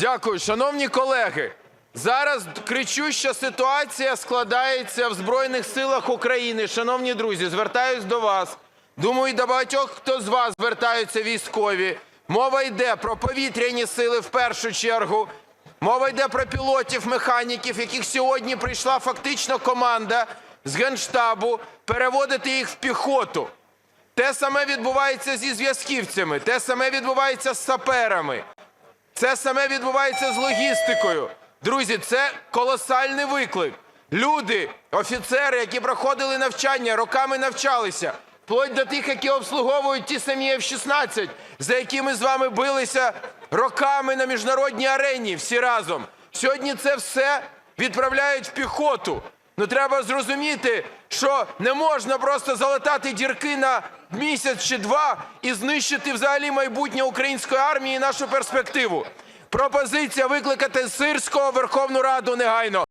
Дякую, шановні колеги. Зараз кричуща ситуація складається в Збройних силах України. Шановні друзі, звертаюсь до вас. Думаю, до багатьох, хто з вас звертаються військові. Мова йде про повітряні сили в першу чергу. Мова йде про пілотів, механіків, яких сьогодні прийшла фактично команда з Генштабу переводити їх в піхоту. Те саме відбувається зі зв'язківцями, те саме відбувається з саперами. Це саме відбувається з логістикою. Друзі, це колосальний виклик. Люди, офіцери, які проходили навчання, роками навчалися, вплоть до тих, які обслуговують ті самі F-16, за якими з вами билися роками на міжнародній арені всі разом. Сьогодні це все відправляють в піхоту. Ну треба зрозуміти, що не можна просто залатати дірки на місяць чи два і знищити взагалі майбутнє української армії і нашу перспективу. Пропозиція викликати Сирського Верховну Раду негайно.